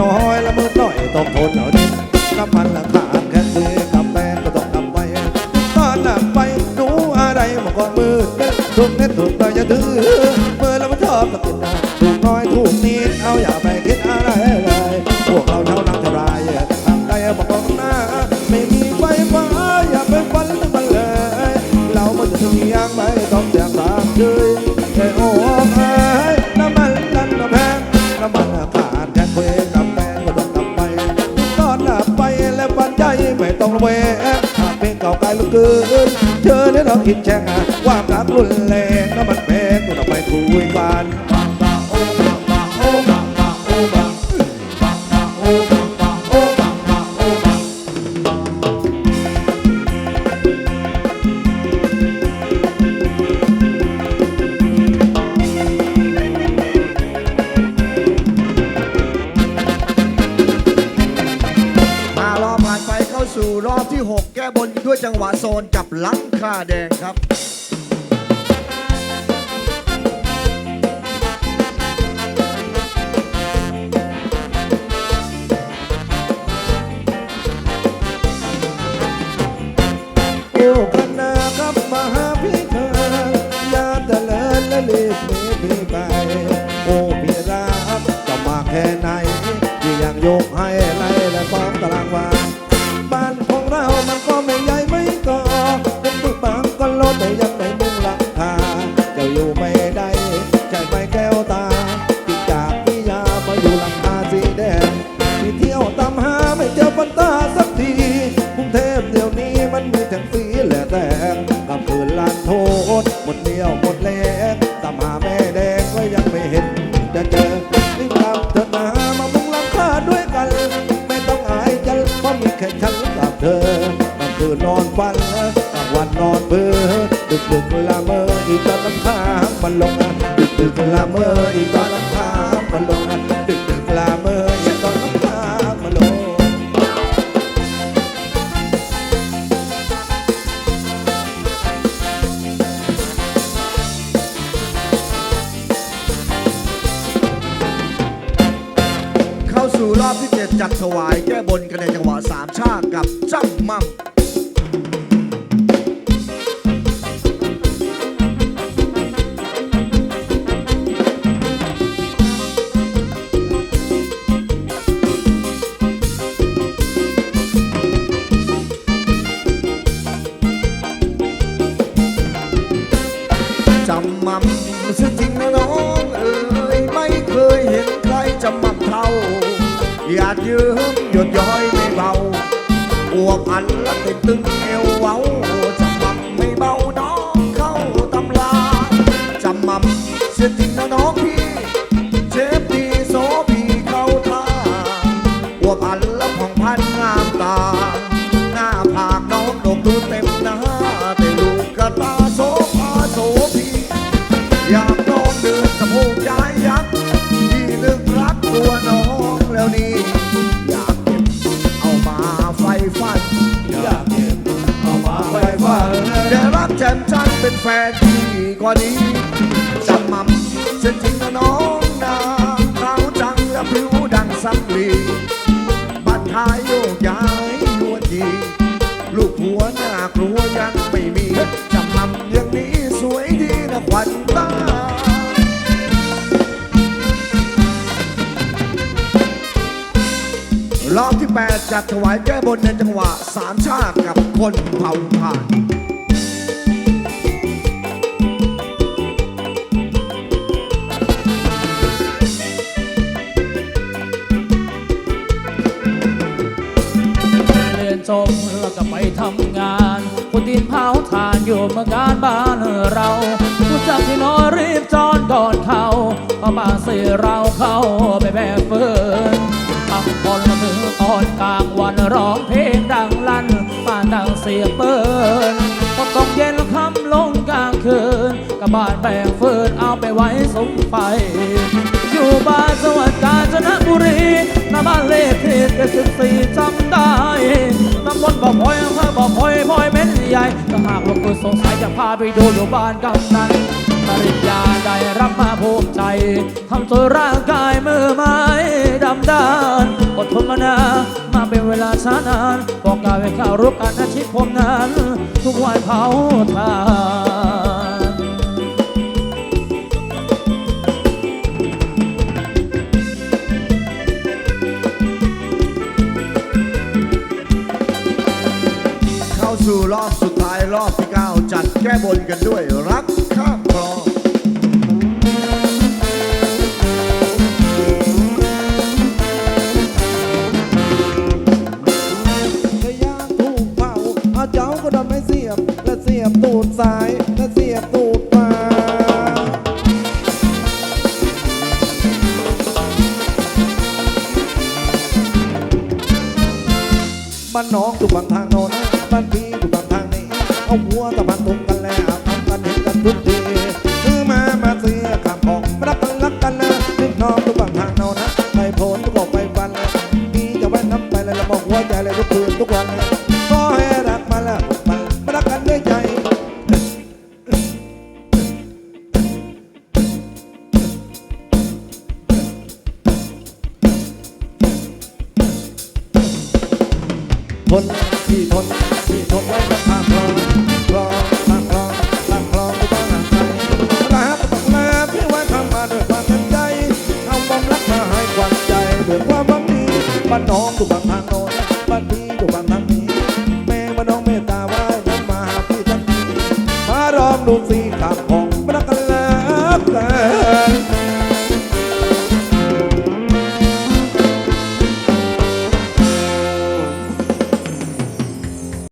น้อยละมือหน่อยต้องทนเอา ต้องระแวงหากเพลงเก่าไกลลูกเกินเธอเนี่ยเราคิดแช่งว่ารักรุนแรงน้ำมันแพงก็ต้องไปคุยกัน ด้วยจังหวะโซนกับลังคาแดงครับโอ้คณะครับมาหาพี่เธอยามเจริญและรีบหนีพี่ไป ตึกบางก็ลดแต่ยังไม่มุงหลังคาเจะอยู่ไม่ได้ใช่ไปแก้วตาที่จากพิยามาอยู่หลังคาสีแดงที่เที่ยวตามหาไม่เจอฟันตาสักทีกรุงเทพเดี๋ยวนี้มันมีทั้งสีและแดงกลางคืนลานโทษหมดเดียวหมดแรงตามหาแม่างวันนอนเพ้อดึกดึกละเมออีกตอนลำคามันลงนะดึกดึกละเมออีกตอนลำคามันลงนะดึกดึกละเมออีกตอนลำคามันลงเข้าสู่รอบที่7จัดถวายแก้บนกันในจังหวะสามชาติกับจ้ำมั่ม อยากยืมหยดย้อยไว่านี้จำมั่มเส้นจริงนะน้องนาขาวจังและผิวดังสำลีบัดท้ายโยกย้ายนวลดีลูกผัวหน้ากลัวยังไม่มีจำมั่มอย่างนี้สวยดีนะขวัญตารอบที่ 8 จัดถวายแก้บนในจังหวะสามชาติกับคนเผ่าผ่าน เรียนจบแล้วก็ไปทำงาน คนดินเผาทานอยู่เมืองการบ้านเราผู้จักที่นอนรีบจอนก่อนเขาเพราะบ้าเสียเราเข้าไปแบกเฟินทำคนละมือตอนกลางวันร้องเพลงดังลั่นบ้านดังเสียงเปิ้นพอตกเย็นคำลงกลางคืนกับบ้านแบกเฟินเอาไปไว้สมไฟอยู่บ้านจังหวัดกาญจนบุรีหน้าบ้านเลขที่เจ็ดสิบสี่จำได้ นบ่พลอยอำเภอบ่พลอยพลอยเม็ดใหญ่ถ้าหากว่าคุณสงสัยจะพาไปดูอยู่บ้านกำนันปริญญาได้รับมาภูมิใจทำตัวร่างกายมือไม้ดำดานอดทนมานานมาเป็นเวลาช้านานบอกกล่าวให้ข้ารู้กันอาชีพผมนั้น ทุกวันเผาทาน สู่รอบสุดท้ายรอบที่ 9 จัดแก้บนกันด้วยรักข้ามคลองก็ยางถูกเผาอาเจ้าก็ดนไม่เสียบและเสียบตูดซ้ายและเสียบตูดขวาบ้านน้องถูกบางทาง ทนที่ทนที่ทนไว้กับทางคลองคลองทางคลองทางคลองก็ต้องห่างไกลรักต้องมาพี่ไว้ทำมาด้วยความเต็มใจเอาความรักมาให้ควันใจด้วยความหวังดีบ้านน้องอยู่บางทางโน้นบ้านพี่อยู่บางทางนี้แม่มาน้องเมตตาไว้น้ำมาหาพี่ทันทีมาลองดูสิขับของมารักกันแล้วกัน